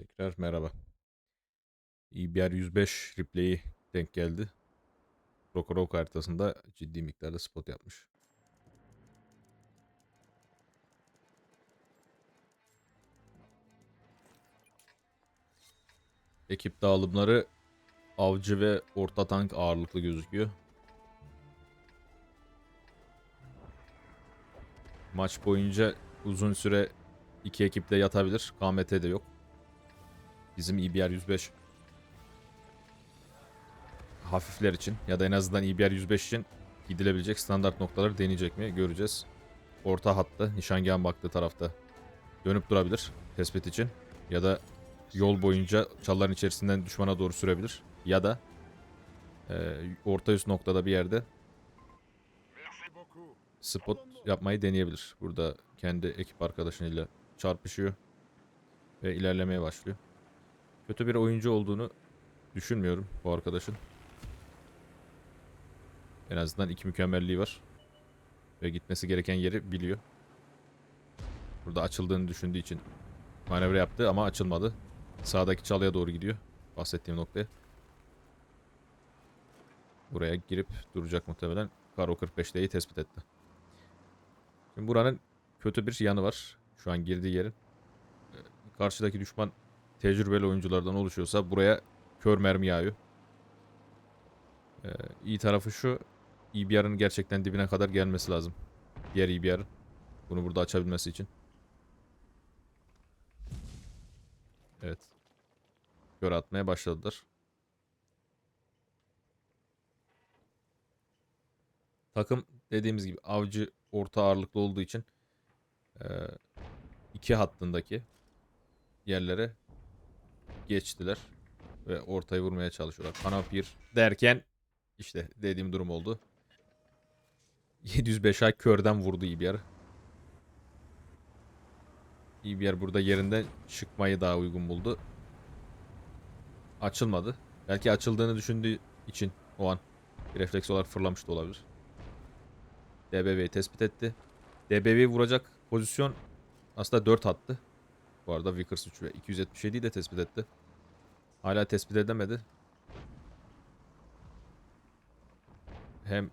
Tekrar merhaba. EBR 105 replay'i denk geldi. Rokorok haritasında ciddi miktarda spot yapmış. Ekip dağılımları avcı ve orta tank ağırlıklı gözüküyor. Maç boyunca uzun süre iki ekipte yatabilir. KMT de yok. Bizim EBR 105 hafifler için ya da en azından EBR 105 için gidilebilecek standart noktaları deneyecek mi göreceğiz. Orta hatta nişangahın baktığı tarafta dönüp durabilir tespit için ya da yol boyunca çalların içerisinden düşmana doğru sürebilir ya da e, orta üst noktada bir yerde spot yapmayı deneyebilir. Burada kendi ekip arkadaşıyla çarpışıyor ve ilerlemeye başlıyor. Kötü bir oyuncu olduğunu düşünmüyorum bu arkadaşın. En azından iki mükemmelliği var. Ve gitmesi gereken yeri biliyor. Burada açıldığını düşündüğü için manevra yaptı ama açılmadı. Sağdaki çalıya doğru gidiyor. Bahsettiğim noktaya. Buraya girip duracak muhtemelen. Karo 45'teyi tespit etti. Şimdi buranın kötü bir yanı var. Şu an girdiği yerin. Karşıdaki düşman tecrübeli oyunculardan oluşuyorsa buraya kör mermi yağıyor. Ee, iyi tarafı şu. EBR'ın gerçekten dibine kadar gelmesi lazım. Diğer EBR'ın. Bunu burada açabilmesi için. Evet. Kör atmaya başladılar. Takım dediğimiz gibi avcı orta ağırlıklı olduğu için eee, iki hattındaki yerlere geçtiler ve ortayı vurmaya çalışıyorlar. Kanapir derken işte dediğim durum oldu. 705 ay körden vurdu İBR. İBR burada yerinde çıkmayı daha uygun buldu. Açılmadı. Belki açıldığını düşündüğü için o an bir refleks olarak fırlamış da olabilir. DBV'yi tespit etti. DBV'yi vuracak pozisyon aslında 4 attı. Bu arada Vickers 3 ve 277'yi de tespit etti. Hala tespit edemedi. Hem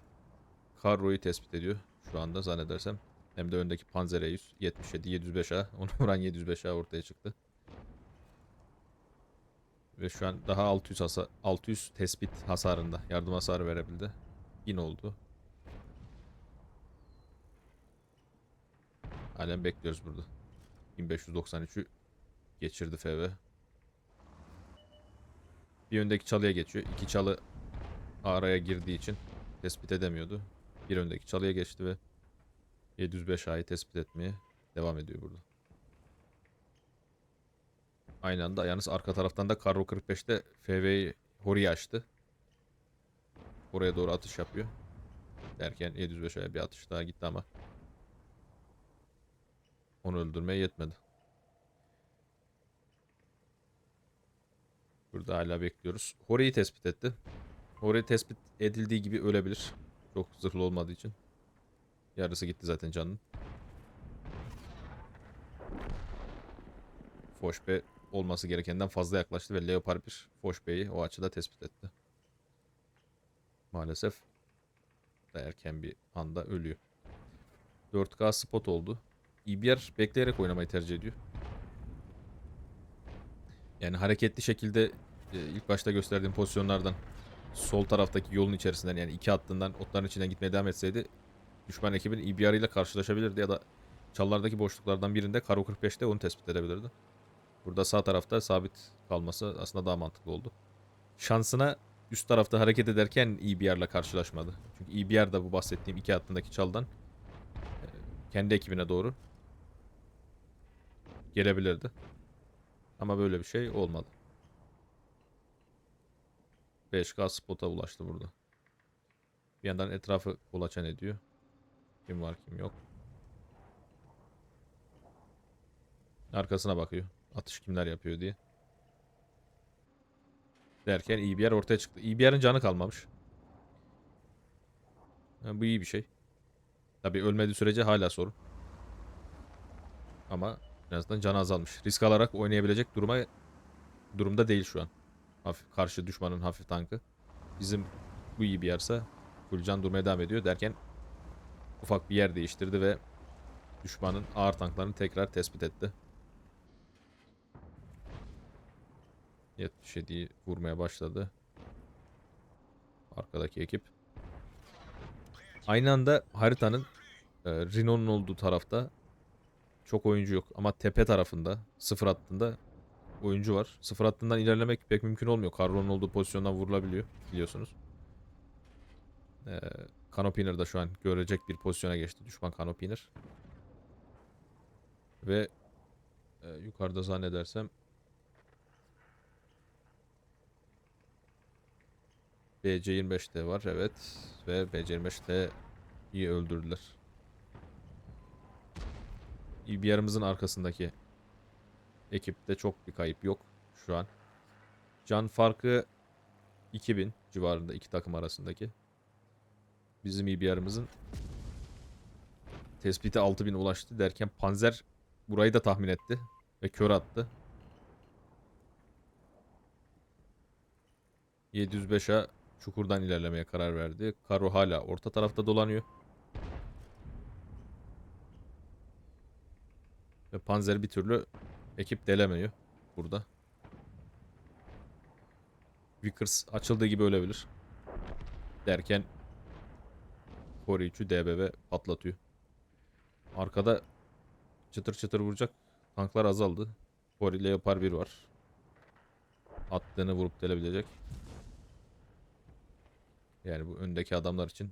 Carro'yu tespit ediyor şu anda zannedersem. Hem de öndeki Panzer E100 77 705A. Onu vuran 705A ortaya çıktı. Ve şu an daha 600 hasa 600 tespit hasarında. Yardım hasarı verebildi. Yine oldu. Halen bekliyoruz burada. 1593'ü geçirdi FV. Bir öndeki çalıya geçiyor. İki çalı araya girdiği için tespit edemiyordu. Bir öndeki çalıya geçti ve 705 A'yı tespit etmeye devam ediyor burada. Aynı anda yalnız arka taraftan da Karro 45'te FV'yi Hori'yi açtı. Oraya doğru atış yapıyor. Derken 705 A'ya bir atış daha gitti ama onu öldürmeye yetmedi. Burada hala bekliyoruz. Hori'yi tespit etti. Hori tespit edildiği gibi ölebilir. Çok zırhlı olmadığı için. Yarısı gitti zaten canının. Foşbe olması gerekenden fazla yaklaştı ve Leopard 1 Foşbe'yi o açıda tespit etti. Maalesef erken bir anda ölüyor. 4K spot oldu. EBR bekleyerek oynamayı tercih ediyor. Yani hareketli şekilde e, ilk başta gösterdiğim pozisyonlardan sol taraftaki yolun içerisinden yani iki hattından otların içinden gitmeye devam etseydi düşman ekibin EBR ile karşılaşabilirdi ya da çallardaki boşluklardan birinde Karo 45'te onu tespit edebilirdi. Burada sağ tarafta sabit kalması aslında daha mantıklı oldu. Şansına üst tarafta hareket ederken EBR ile karşılaşmadı. Çünkü EBR da bu bahsettiğim iki hattındaki çaldan e, kendi ekibine doğru gelebilirdi. Ama böyle bir şey olmadı. 5K spota ulaştı burada. Bir yandan etrafı kolaçan ediyor. Kim var kim yok. Arkasına bakıyor. Atış kimler yapıyor diye. Derken EBR ortaya çıktı. EBR'ın canı kalmamış. Ha, bu iyi bir şey. Tabi ölmediği sürece hala sorun. Ama en azından canı azalmış. Risk alarak oynayabilecek duruma durumda değil şu an. Hafif, karşı düşmanın hafif tankı. Bizim bu iyi bir yerse Gülcan durmaya devam ediyor derken ufak bir yer değiştirdi ve düşmanın ağır tanklarını tekrar tespit etti. 77'yi vurmaya başladı. Arkadaki ekip. Aynı anda haritanın e, Rhino'nun olduğu tarafta çok oyuncu yok. Ama tepe tarafında sıfır hattında oyuncu var. Sıfır hattından ilerlemek pek mümkün olmuyor. Carro'nun olduğu pozisyondan vurulabiliyor biliyorsunuz. Ee, Canopiner da şu an görecek bir pozisyona geçti. Düşman Canopiner. Ve e, yukarıda zannedersem BC-25'te var evet. Ve BC-25'te iyi öldürdüler. İBR'ımızın arkasındaki ekipte çok bir kayıp yok şu an. Can farkı 2000 civarında iki takım arasındaki. Bizim İBR'ımızın tespiti 6000 ulaştı derken Panzer burayı da tahmin etti ve kör attı. 705'e çukurdan ilerlemeye karar verdi. Karo hala orta tarafta dolanıyor. Ve Panzer bir türlü ekip delemiyor burada. Vickers açıldığı gibi ölebilir. Derken Koruyucu DBB patlatıyor. Arkada çıtır çıtır vuracak tanklar azaldı. Kori Leopard 1 var. Attığını vurup delebilecek. Yani bu öndeki adamlar için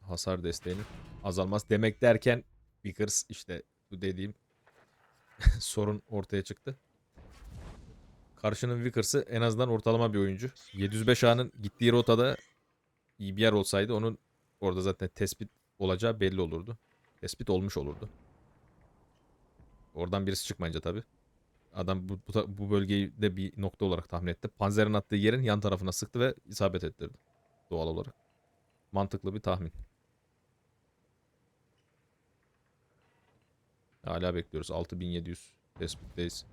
hasar desteğinin azalmaz demek derken Vickers işte bu dediğim sorun ortaya çıktı. Karşının Vickers'ı en azından ortalama bir oyuncu. 705 A'nın gittiği rotada iyi bir yer olsaydı onun orada zaten tespit olacağı belli olurdu. Tespit olmuş olurdu. Oradan birisi çıkmayınca tabi. Adam bu, bu, bu bölgeyi de bir nokta olarak tahmin etti. Panzer'in attığı yerin yan tarafına sıktı ve isabet ettirdi. Doğal olarak. Mantıklı bir tahmin. Hala bekliyoruz. 6700 tespitteyiz.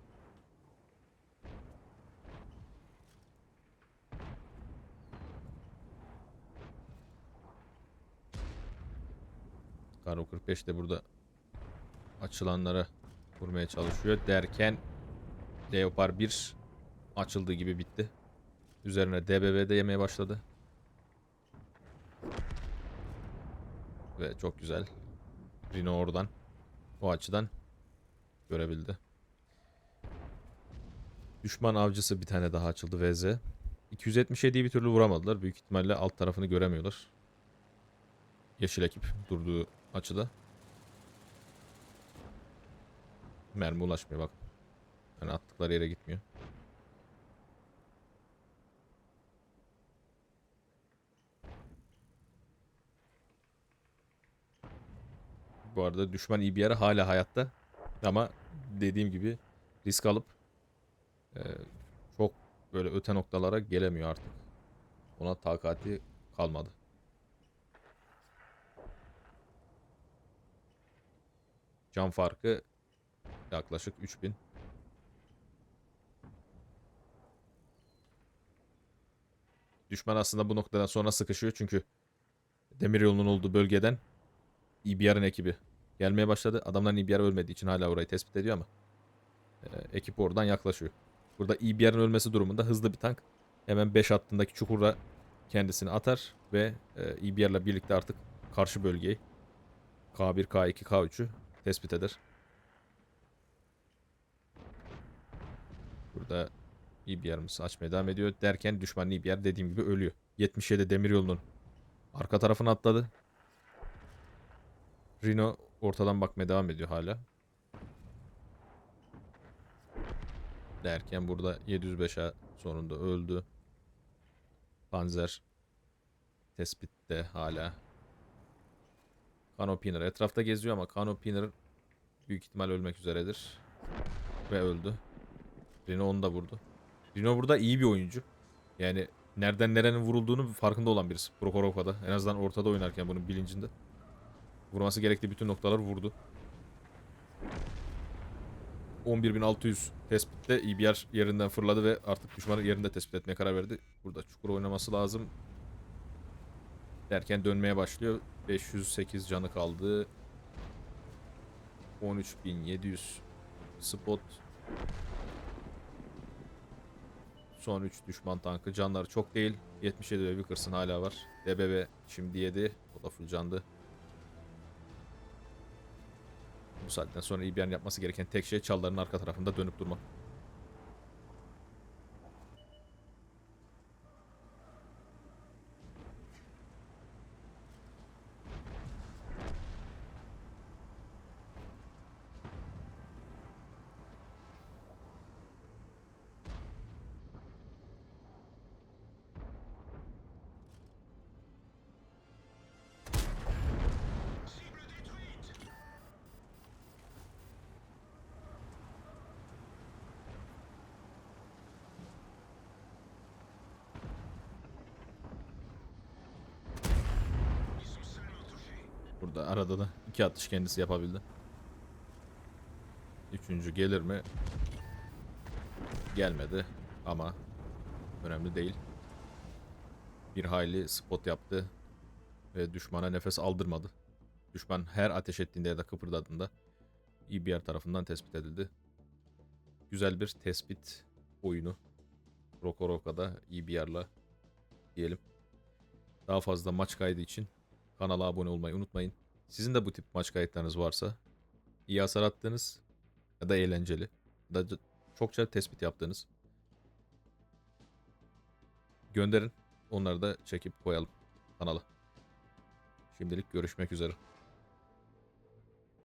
Karo 45 de burada açılanlara vurmaya çalışıyor derken Leopard 1 açıldığı gibi bitti. Üzerine DBB de yemeye başladı. Ve çok güzel. Rino oradan o açıdan görebildi. Düşman avcısı bir tane daha açıldı VZ. 277'yi bir türlü vuramadılar. Büyük ihtimalle alt tarafını göremiyorlar. Yeşil ekip durduğu açıda. Mermi ulaşmıyor bak. Yani attıkları yere gitmiyor. Bu arada düşman İBR hala hayatta. Ama dediğim gibi risk alıp e, çok böyle öte noktalara gelemiyor artık. Ona takati kalmadı. Can farkı yaklaşık 3000. Düşman aslında bu noktadan sonra sıkışıyor çünkü demiryolunun olduğu bölgeden İBR'ın ekibi gelmeye başladı. Adamların İBR ölmediği için hala orayı tespit ediyor ama e, ekip oradan yaklaşıyor. Burada İBR'ın ölmesi durumunda hızlı bir tank hemen 5 hattındaki çukura kendisini atar ve e, İBR'la birlikte artık karşı bölgeyi K1, K2, K3'ü tespit eder. Burada İBR'ımız açmaya devam ediyor. Derken düşman İBR dediğim gibi ölüyor. 77 demiryolunun arka tarafına atladı. Rino ortadan bakmaya devam ediyor hala. Derken burada 705'e sonunda öldü. Panzer tespitte hala. Canopiner etrafta geziyor ama Canopiner büyük ihtimal ölmek üzeredir. Ve öldü. Rino onu da vurdu. Rino burada iyi bir oyuncu. Yani nereden nerenin vurulduğunu farkında olan birisi. Prokhorovka'da. En azından ortada oynarken bunun bilincinde. Vurması gerektiği bütün noktalar vurdu. 11.600 tespitte EBR yerinden fırladı ve artık düşmanı yerinde tespit etmeye karar verdi. Burada çukur oynaması lazım. Derken dönmeye başlıyor. 508 canı kaldı. 13.700 spot. Son 3 düşman tankı. Canları çok değil. 77 ve Vickers'ın hala var. DBB şimdi yedi. O da full candı. Bu saatten sonra EBR'in yapması gereken tek şey çalların arka tarafında dönüp durmak. Burada arada da iki atış kendisi yapabildi. Üçüncü gelir mi? Gelmedi ama önemli değil. Bir hayli spot yaptı ve düşmana nefes aldırmadı. Düşman her ateş ettiğinde ya da kıpırdadığında EBR tarafından tespit edildi. Güzel bir tespit oyunu. Roko Roka'da EBR'la diyelim. Daha fazla maç kaydı için Kanala abone olmayı unutmayın. Sizin de bu tip maç kayıtlarınız varsa iyi hasar attığınız ya da eğlenceli ya da çokça tespit yaptığınız gönderin. Onları da çekip koyalım kanala. Şimdilik görüşmek üzere.